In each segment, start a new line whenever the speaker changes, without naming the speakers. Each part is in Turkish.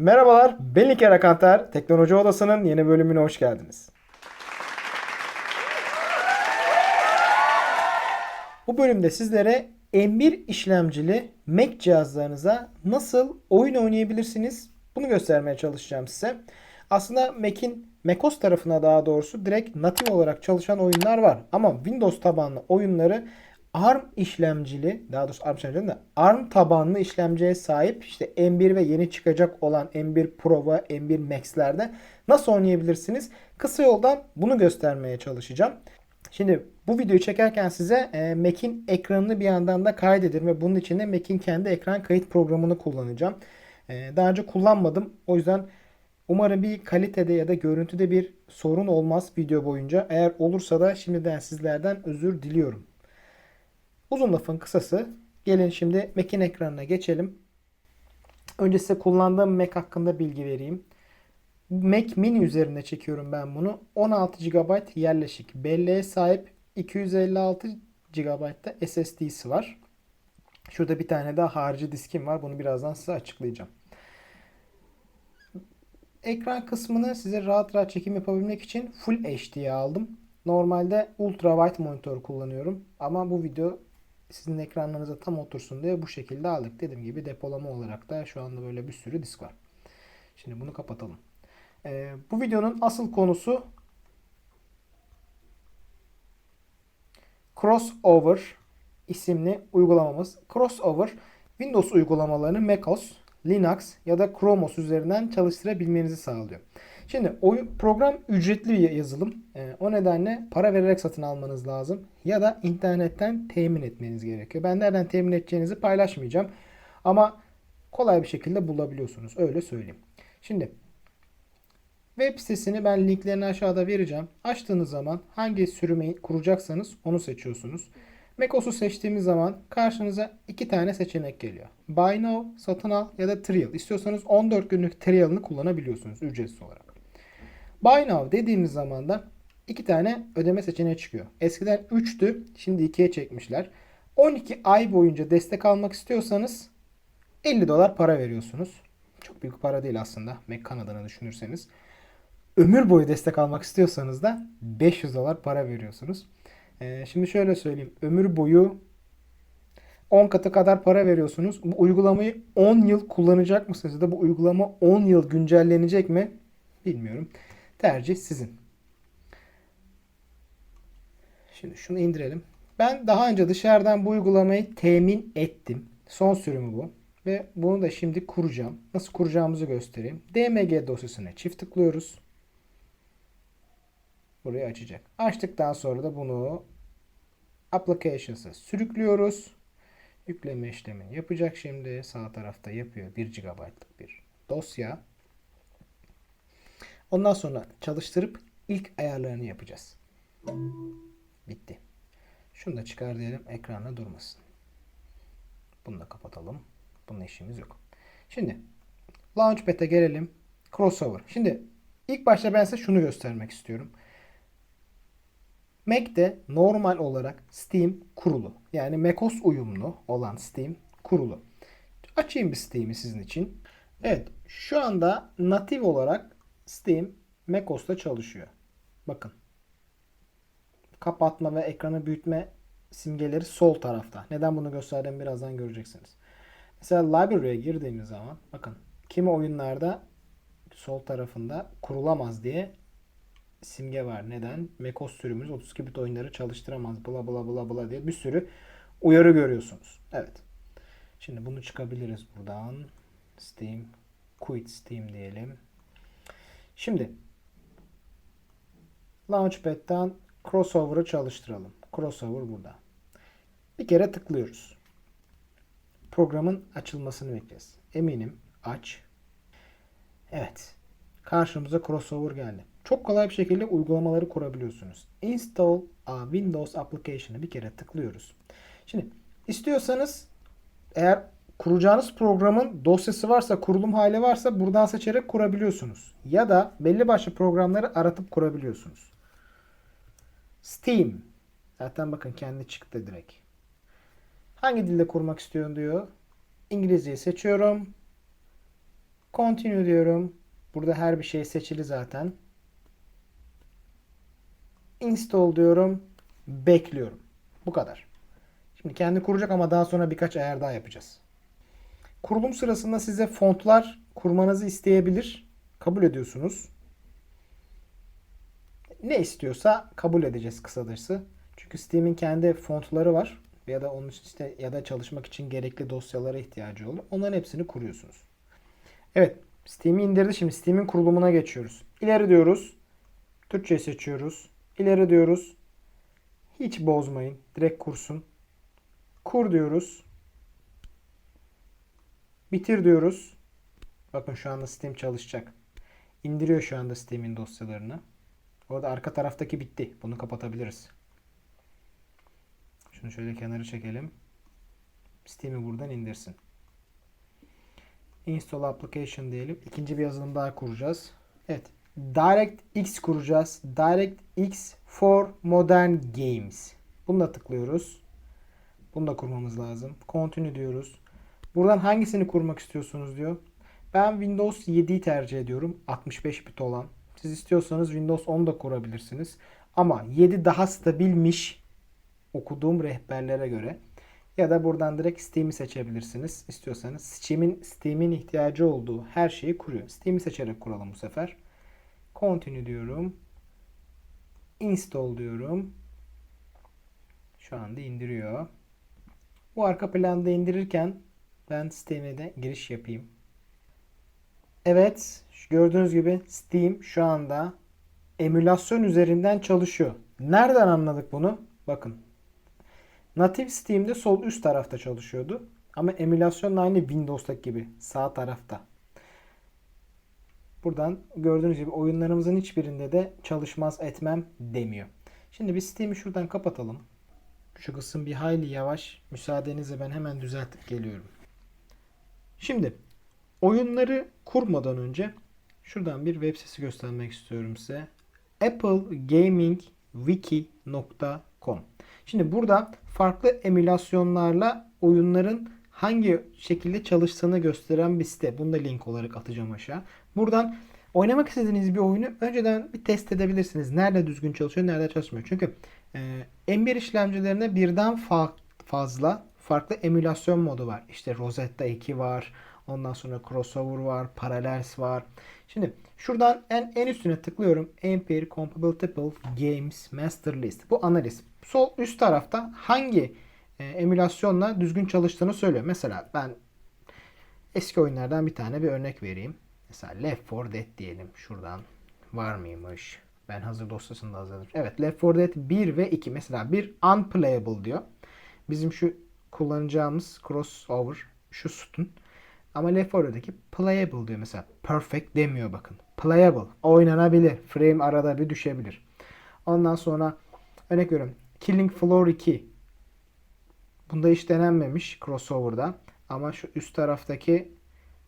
Merhabalar, ben İlker Akantar. Teknoloji Odası'nın yeni bölümüne hoş geldiniz. Bu bölümde sizlere M1 işlemcili Mac cihazlarınıza nasıl oyun oynayabilirsiniz bunu göstermeye çalışacağım size. Aslında Mac'in macOS tarafına daha doğrusu direkt natif olarak çalışan oyunlar var. Ama Windows tabanlı oyunları ARM işlemcili, daha doğrusu ARM işlemcili de ARM tabanlı işlemciye sahip işte M1 ve yeni çıkacak olan M1 Pro ve M1 Max'lerde nasıl oynayabilirsiniz? Kısa yoldan bunu göstermeye çalışacağım. Şimdi bu videoyu çekerken size e, Mac'in ekranını bir yandan da kaydedin ve bunun için de Mac'in kendi ekran kayıt programını kullanacağım. E, daha önce kullanmadım. O yüzden umarım bir kalitede ya da görüntüde bir sorun olmaz video boyunca. Eğer olursa da şimdiden sizlerden özür diliyorum. Uzun lafın kısası gelin şimdi Mac'in ekranına geçelim. Önce size kullandığım Mac hakkında bilgi vereyim. Mac Mini üzerinde çekiyorum ben bunu. 16 GB yerleşik belleğe sahip 256 GB da SSD'si var. Şurada bir tane daha harici diskim var. Bunu birazdan size açıklayacağım. Ekran kısmını size rahat rahat çekim yapabilmek için Full HD'ye aldım. Normalde ultra wide monitör kullanıyorum. Ama bu video sizin ekranlarınıza tam otursun diye bu şekilde aldık. Dediğim gibi depolama olarak da şu anda böyle bir sürü disk var. Şimdi bunu kapatalım. Ee, bu videonun asıl konusu Crossover isimli uygulamamız. Crossover Windows uygulamalarını macOS, Linux ya da Chrome OS üzerinden çalıştırabilmenizi sağlıyor. Şimdi oyun, program ücretli bir yazılım. Ee, o nedenle para vererek satın almanız lazım. Ya da internetten temin etmeniz gerekiyor. Ben nereden temin edeceğinizi paylaşmayacağım. Ama kolay bir şekilde bulabiliyorsunuz. Öyle söyleyeyim. Şimdi web sitesini ben linklerini aşağıda vereceğim. Açtığınız zaman hangi sürümü kuracaksanız onu seçiyorsunuz. macOS'u seçtiğimiz zaman karşınıza iki tane seçenek geliyor. Buy Now, satın al ya da Trial. İstiyorsanız 14 günlük Trial'ını kullanabiliyorsunuz ücretsiz olarak. Buy Now dediğimiz zaman da iki tane ödeme seçeneği çıkıyor. Eskiden 3'tü, şimdi 2'ye çekmişler. 12 ay boyunca destek almak istiyorsanız 50 dolar para veriyorsunuz. Çok büyük para değil aslında. Kanada'nı düşünürseniz. Ömür boyu destek almak istiyorsanız da 500 dolar para veriyorsunuz. Ee, şimdi şöyle söyleyeyim. Ömür boyu 10 katı kadar para veriyorsunuz. Bu uygulamayı 10 yıl kullanacak mısınız? Ya da bu uygulama 10 yıl güncellenecek mi? Bilmiyorum. Tercih sizin. Şimdi şunu indirelim. Ben daha önce dışarıdan bu uygulamayı temin ettim. Son sürümü bu. Ve bunu da şimdi kuracağım. Nasıl kuracağımızı göstereyim. DMG dosyasına çift tıklıyoruz. Burayı açacak. Açtıktan sonra da bunu Applications'a sürüklüyoruz. Yükleme işlemini yapacak şimdi. Sağ tarafta yapıyor. 1 GB'lık bir dosya. Ondan sonra çalıştırıp ilk ayarlarını yapacağız. Bitti. Şunu da çıkar diyelim. Ekranda durmasın. Bunu da kapatalım. Bununla işimiz yok. Şimdi Launchpad'e gelelim. Crossover. Şimdi ilk başta ben size şunu göstermek istiyorum. Mac'te normal olarak Steam kurulu. Yani macOS uyumlu olan Steam kurulu. Açayım bir Steam'i sizin için. Evet, şu anda natif olarak Steam macOS'ta çalışıyor. Bakın. Kapatma ve ekranı büyütme simgeleri sol tarafta. Neden bunu gösterdiğimi birazdan göreceksiniz. Mesela library'e girdiğimiz zaman bakın kimi oyunlarda sol tarafında kurulamaz diye simge var. Neden? macOS sürümümüz 32 bit oyunları çalıştıramaz. Bla bla bla bla diye bir sürü uyarı görüyorsunuz. Evet. Şimdi bunu çıkabiliriz buradan. Steam. Quit Steam diyelim. Şimdi Launchpad'den Crossover'ı çalıştıralım. Crossover burada. Bir kere tıklıyoruz. Programın açılmasını bekleyeceğiz. Eminim aç. Evet. Karşımıza Crossover geldi. Çok kolay bir şekilde uygulamaları kurabiliyorsunuz. Install a Windows application'ı bir kere tıklıyoruz. Şimdi istiyorsanız eğer kuracağınız programın dosyası varsa, kurulum hali varsa buradan seçerek kurabiliyorsunuz. Ya da belli başlı programları aratıp kurabiliyorsunuz. Steam. Zaten bakın kendi çıktı direkt. Hangi dilde kurmak istiyorsun diyor. İngilizceyi seçiyorum. Continue diyorum. Burada her bir şey seçili zaten. Install diyorum. Bekliyorum. Bu kadar. Şimdi kendi kuracak ama daha sonra birkaç ayar daha yapacağız. Kurulum sırasında size fontlar kurmanızı isteyebilir. Kabul ediyorsunuz. Ne istiyorsa kabul edeceğiz kısacası. Çünkü Steam'in kendi fontları var ya da onun işte ya da çalışmak için gerekli dosyalara ihtiyacı olur. Onların hepsini kuruyorsunuz. Evet, Steam'i indirdi. Şimdi Steam'in kurulumuna geçiyoruz. İleri diyoruz. Türkçe seçiyoruz. İleri diyoruz. Hiç bozmayın. Direkt kursun. Kur diyoruz. Bitir diyoruz. Bakın şu anda Steam çalışacak. İndiriyor şu anda Steam'in dosyalarını. Orada arka taraftaki bitti. Bunu kapatabiliriz. Şunu şöyle kenara çekelim. Steam'i buradan indirsin. Install application diyelim. İkinci bir yazılım daha kuracağız. Evet. DirectX kuracağız. DirectX for Modern Games. Bunu da tıklıyoruz. Bunu da kurmamız lazım. Continue diyoruz. Buradan hangisini kurmak istiyorsunuz diyor. Ben Windows 7'yi tercih ediyorum. 65 bit olan. Siz istiyorsanız Windows 10 da kurabilirsiniz. Ama 7 daha stabilmiş okuduğum rehberlere göre. Ya da buradan direkt Steam'i seçebilirsiniz. İstiyorsanız Steam'in Steam'in ihtiyacı olduğu her şeyi kuruyor. Steam'i seçerek kuralım bu sefer. Continue diyorum. Install diyorum. Şu anda indiriyor. Bu arka planda indirirken ben Steam'e de giriş yapayım. Evet, gördüğünüz gibi Steam şu anda emülasyon üzerinden çalışıyor. Nereden anladık bunu? Bakın. Native Steam'de sol üst tarafta çalışıyordu. Ama emülasyon aynı Windows'taki gibi sağ tarafta. Buradan gördüğünüz gibi oyunlarımızın hiçbirinde de çalışmaz etmem demiyor. Şimdi biz Steam'i şuradan kapatalım. Şu kısım bir hayli yavaş. Müsaadenizle ben hemen düzeltip geliyorum. Şimdi oyunları kurmadan önce şuradan bir web sitesi göstermek istiyorum size. applegamingwiki.com Şimdi burada farklı emülasyonlarla oyunların hangi şekilde çalıştığını gösteren bir site. Bunu da link olarak atacağım aşağı. Buradan oynamak istediğiniz bir oyunu önceden bir test edebilirsiniz. Nerede düzgün çalışıyor, nerede çalışmıyor. Çünkü e, M1 işlemcilerine birden fa- fazla farklı emülasyon modu var. İşte Rosetta 2 var. Ondan sonra crossover var, parallels var. Şimdi şuradan en, en üstüne tıklıyorum. Ampere Compatible Games Master List. Bu analiz. Sol üst tarafta hangi e, emülasyonla düzgün çalıştığını söylüyor. Mesela ben eski oyunlardan bir tane bir örnek vereyim. Mesela Left 4 Dead diyelim. Şuradan var mıymış? Ben hazır dosyasını da hazırladım. Evet Left 4 Dead 1 ve 2. Mesela bir unplayable diyor. Bizim şu kullanacağımız crossover şu sütun. Ama Left 4 Dead'deki playable diyor mesela. Perfect demiyor bakın. Playable. Oynanabilir. Frame arada bir düşebilir. Ondan sonra örnek veriyorum. Killing Floor 2. Bunda hiç denenmemiş crossover'da. Ama şu üst taraftaki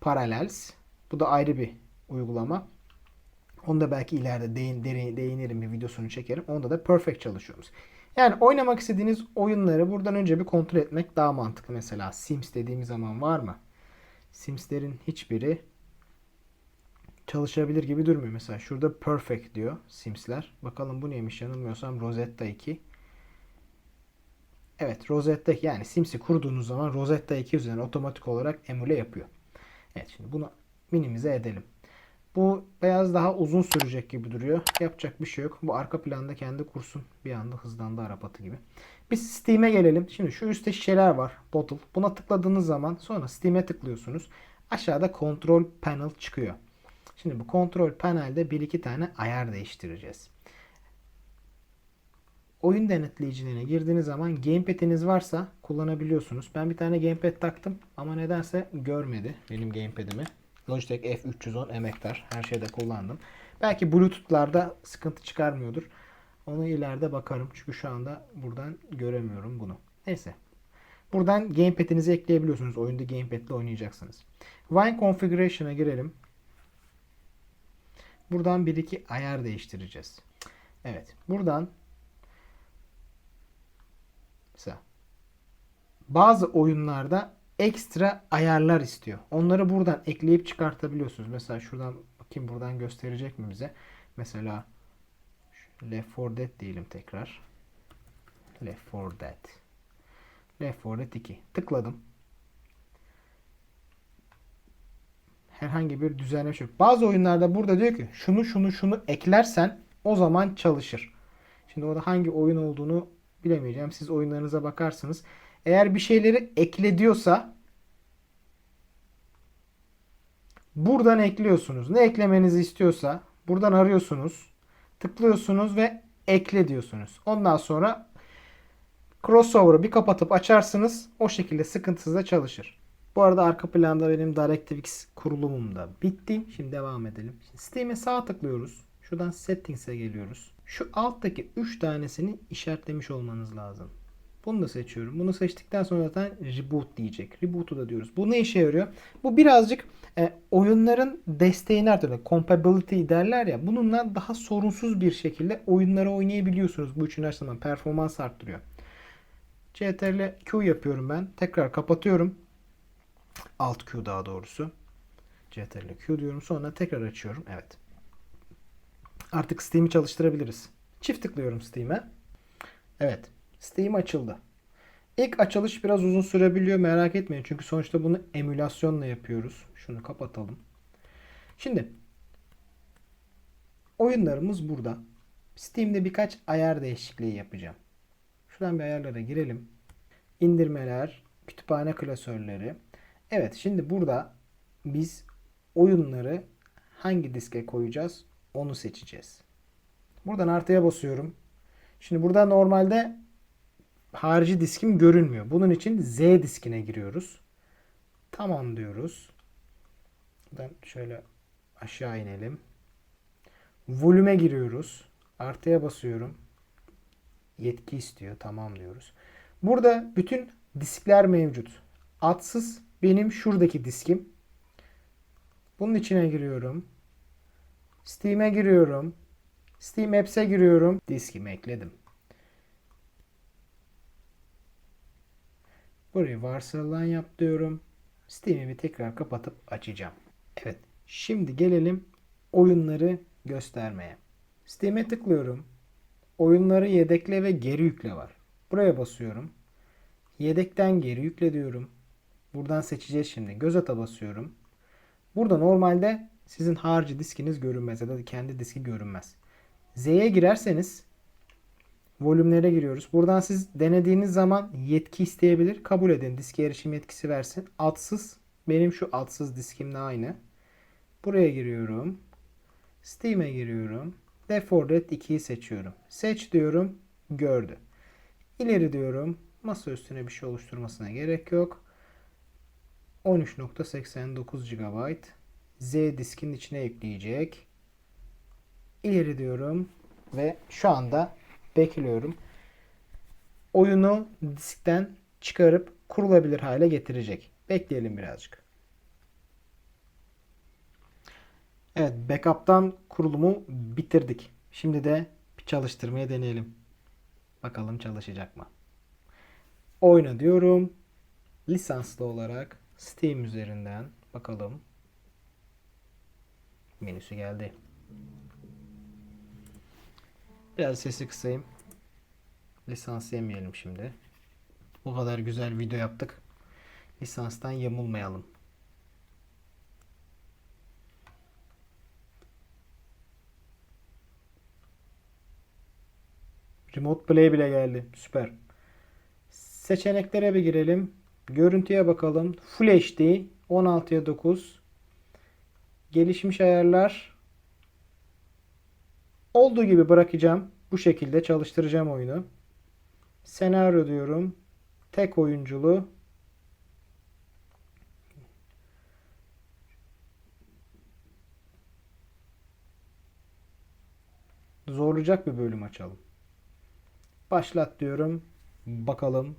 Parallels. Bu da ayrı bir uygulama. Onu da belki ileride değin, derin, değinirim bir videosunu çekerim. Onda da perfect çalışıyoruz. Yani oynamak istediğiniz oyunları buradan önce bir kontrol etmek daha mantıklı. Mesela Sims dediğimiz zaman var mı? Sims'lerin hiçbiri çalışabilir gibi durmuyor. Mesela şurada perfect diyor Sims'ler. Bakalım bu neymiş yanılmıyorsam Rosetta 2. Evet Rosetta yani Sims'i kurduğunuz zaman Rosetta 2 üzerine otomatik olarak emüle yapıyor. Evet şimdi bunu minimize edelim. Bu beyaz daha uzun sürecek gibi duruyor. Yapacak bir şey yok. Bu arka planda kendi kursun. Bir anda hızlandı Arap atı gibi. Biz Steam'e gelelim. Şimdi şu üstte şişeler var. Bottle. Buna tıkladığınız zaman sonra Steam'e tıklıyorsunuz. Aşağıda Control Panel çıkıyor. Şimdi bu Control Panel'de bir iki tane ayar değiştireceğiz. Oyun denetleyicilerine girdiğiniz zaman gamepad'iniz varsa kullanabiliyorsunuz. Ben bir tane gamepad taktım ama nedense görmedi benim gamepad'imi. Logitech F310 emektar. Her şeyde kullandım. Belki Bluetooth'larda sıkıntı çıkarmıyordur. Onu ileride bakarım. Çünkü şu anda buradan göremiyorum bunu. Neyse. Buradan gamepad'inizi ekleyebiliyorsunuz. Oyunda gamepad ile oynayacaksınız. Wine Configuration'a girelim. Buradan bir iki ayar değiştireceğiz. Evet. Buradan mesela bazı oyunlarda ekstra ayarlar istiyor. Onları buradan ekleyip çıkartabiliyorsunuz. Mesela şuradan bakayım buradan gösterecek mi bize? Mesela Left 4 Dead diyelim tekrar. Left 4 Dead. Left 4 Dead 2. Tıkladım. Herhangi bir düzenleme yok. Bazı oyunlarda burada diyor ki şunu şunu şunu eklersen o zaman çalışır. Şimdi orada hangi oyun olduğunu bilemeyeceğim. Siz oyunlarınıza bakarsınız. Eğer bir şeyleri ekle diyorsa buradan ekliyorsunuz. Ne eklemenizi istiyorsa buradan arıyorsunuz. Tıklıyorsunuz ve ekle diyorsunuz. Ondan sonra crossover'ı bir kapatıp açarsınız. O şekilde sıkıntısız da çalışır. Bu arada arka planda benim DirectX kurulumum da bitti. Şimdi devam edelim. Steam'e sağ tıklıyoruz. Şuradan Settings'e geliyoruz. Şu alttaki 3 tanesini işaretlemiş olmanız lazım. Bunu da seçiyorum. Bunu seçtikten sonra zaten reboot diyecek. Reboot'u da diyoruz. Bu ne işe yarıyor? Bu birazcık e, oyunların desteğini artırıyor. Compatibility derler ya. Bununla daha sorunsuz bir şekilde oyunları oynayabiliyorsunuz. Bu üçünü açtığım zaman performans arttırıyor. CTRL Q yapıyorum ben. Tekrar kapatıyorum. Alt Q daha doğrusu. CTRL Q diyorum. Sonra tekrar açıyorum. Evet. Artık Steam'i çalıştırabiliriz. Çift tıklıyorum Steam'e. Evet. Steam açıldı. İlk açılış biraz uzun sürebiliyor merak etmeyin. Çünkü sonuçta bunu emülasyonla yapıyoruz. Şunu kapatalım. Şimdi oyunlarımız burada. Steam'de birkaç ayar değişikliği yapacağım. Şuradan bir ayarlara girelim. İndirmeler, kütüphane klasörleri. Evet şimdi burada biz oyunları hangi diske koyacağız onu seçeceğiz. Buradan artıya basıyorum. Şimdi burada normalde harici diskim görünmüyor. Bunun için Z diskine giriyoruz. Tamam diyoruz. Buradan şöyle aşağı inelim. Volüme giriyoruz. Artıya basıyorum. Yetki istiyor. Tamam diyoruz. Burada bütün diskler mevcut. Atsız benim şuradaki diskim. Bunun içine giriyorum. Steam'e giriyorum. Steam Apps'e giriyorum. Diskimi ekledim. Burayı varsayılan yap diyorum. Steam'imi tekrar kapatıp açacağım. Evet. Şimdi gelelim oyunları göstermeye. Steam'e tıklıyorum. Oyunları yedekle ve geri yükle var. Buraya basıyorum. Yedekten geri yükle diyorum. Buradan seçeceğiz şimdi. Göz ata basıyorum. Burada normalde sizin harici diskiniz görünmez ya da kendi diski görünmez. Z'ye girerseniz volümlere giriyoruz. Buradan siz denediğiniz zaman yetki isteyebilir. Kabul edin. Diske erişim yetkisi versin. Adsız. Benim şu adsız diskimle aynı. Buraya giriyorum. Steam'e giriyorum. Default 2'yi seçiyorum. Seç diyorum. Gördü. İleri diyorum. Masa üstüne bir şey oluşturmasına gerek yok. 13.89 GB. Z diskin içine ekleyecek. İleri diyorum ve şu anda bekliyorum. Oyunu diskten çıkarıp kurulabilir hale getirecek. Bekleyelim birazcık. Evet, backup'tan kurulumu bitirdik. Şimdi de çalıştırmaya deneyelim. Bakalım çalışacak mı? Oyna diyorum. Lisanslı olarak Steam üzerinden bakalım. Menüsü geldi. Biraz sesi kısayım. Lisans yemeyelim şimdi. Bu kadar güzel video yaptık. Lisanstan yamulmayalım. Remote Play bile geldi. Süper. Seçeneklere bir girelim. Görüntüye bakalım. Full HD 16'ya 9. Gelişmiş ayarlar. Olduğu gibi bırakacağım. Bu şekilde çalıştıracağım oyunu. Senaryo diyorum. Tek oyunculu. Zorlayacak bir bölüm açalım. Başlat diyorum. Bakalım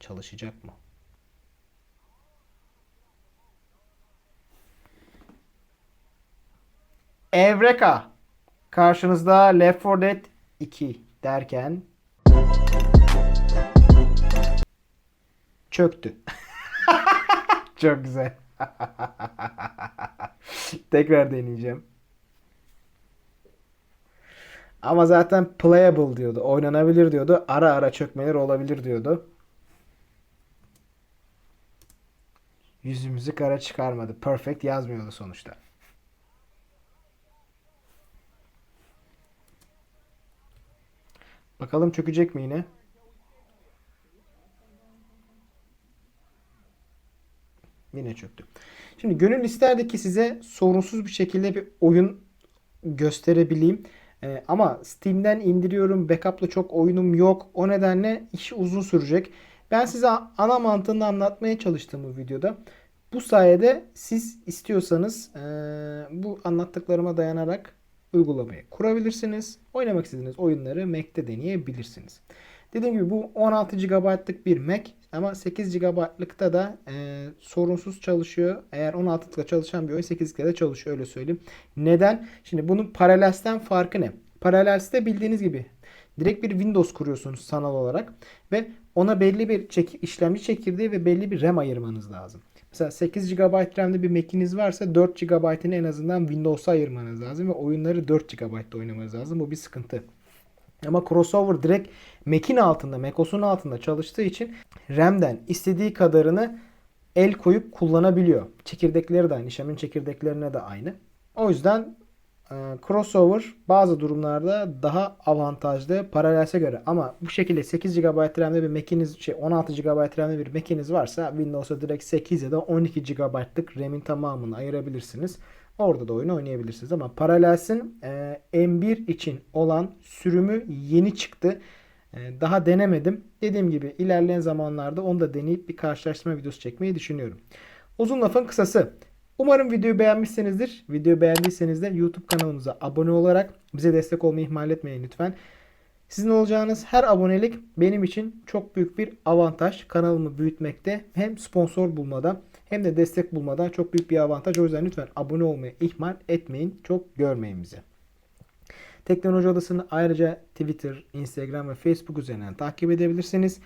çalışacak mı? Evreka. Karşınızda Left 4 Dead 2 derken çöktü. Çok güzel. Tekrar deneyeceğim. Ama zaten playable diyordu. Oynanabilir diyordu. Ara ara çökmeler olabilir diyordu. Yüzümüzü kara çıkarmadı. Perfect yazmıyordu sonuçta. Bakalım çökecek mi yine? Yine çöktü. Şimdi gönül isterdi ki size sorunsuz bir şekilde bir oyun gösterebileyim. Ee, ama Steam'den indiriyorum. Backup'lı çok oyunum yok. O nedenle iş uzun sürecek. Ben size ana mantığını anlatmaya çalıştım bu videoda. Bu sayede siz istiyorsanız eee, bu anlattıklarıma dayanarak uygulamayı kurabilirsiniz. Oynamak istediğiniz oyunları Mac'te deneyebilirsiniz. Dediğim gibi bu 16 GB'lık bir Mac ama 8 GB'lıkta da eee, sorunsuz çalışıyor. Eğer 16'lıkta çalışan bir oyun 8'likte de çalışıyor öyle söyleyeyim. Neden? Şimdi bunun Parallels'ten farkı ne? Parallels'te bildiğiniz gibi direkt bir Windows kuruyorsunuz sanal olarak ve ona belli bir çek- işlemci çekirdeği ve belli bir RAM ayırmanız lazım. Mesela 8 GB RAM'de bir Mac'iniz varsa 4 GB'ını en azından Windows'a ayırmanız lazım ve oyunları 4 GB'da oynamanız lazım. Bu bir sıkıntı. Ama crossover direkt Mac'in altında, macOS'un altında çalıştığı için RAM'den istediği kadarını el koyup kullanabiliyor. Çekirdekleri de aynı. işlemin çekirdeklerine de aynı. O yüzden crossover bazı durumlarda daha avantajlı Parallels'e göre. Ama bu şekilde 8 GB RAM'de bir Mac'iniz, şey 16 GB RAM'de bir Mac'iniz varsa Windows'a direkt 8 ya da 12 GB'lık RAM'in tamamını ayırabilirsiniz. Orada da oyunu oynayabilirsiniz. Ama Parallels'in e, M1 için olan sürümü yeni çıktı. E, Daha denemedim. Dediğim gibi ilerleyen zamanlarda onu da deneyip bir karşılaştırma videosu çekmeyi düşünüyorum. Uzun lafın kısası. Umarım videoyu beğenmişsinizdir. Videoyu beğendiyseniz de YouTube kanalımıza abone olarak bize destek olmayı ihmal etmeyin lütfen. Sizin olacağınız her abonelik benim için çok büyük bir avantaj. Kanalımı büyütmekte hem sponsor bulmada hem de destek bulmada çok büyük bir avantaj. O yüzden lütfen abone olmayı ihmal etmeyin. Çok görmeyin bizi. Teknoloji Odası'nı ayrıca Twitter, Instagram ve Facebook üzerinden takip edebilirsiniz.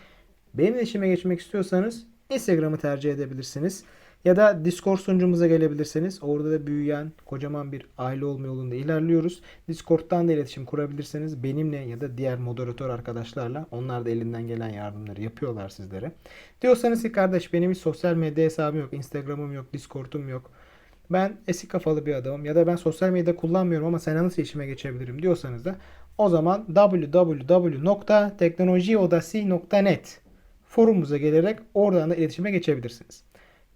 Benimle işime geçmek istiyorsanız Instagram'ı tercih edebilirsiniz. Ya da Discord sunucumuza gelebilirsiniz. Orada da büyüyen kocaman bir aile olma yolunda ilerliyoruz. Discord'dan da iletişim kurabilirsiniz. Benimle ya da diğer moderatör arkadaşlarla. Onlar da elinden gelen yardımları yapıyorlar sizlere. Diyorsanız ki kardeş benim hiç sosyal medya hesabım yok. Instagram'ım yok. Discord'um yok. Ben eski kafalı bir adamım ya da ben sosyal medya kullanmıyorum ama sen nasıl işime geçebilirim diyorsanız da o zaman www.teknolojiodasi.net forumumuza gelerek oradan da iletişime geçebilirsiniz.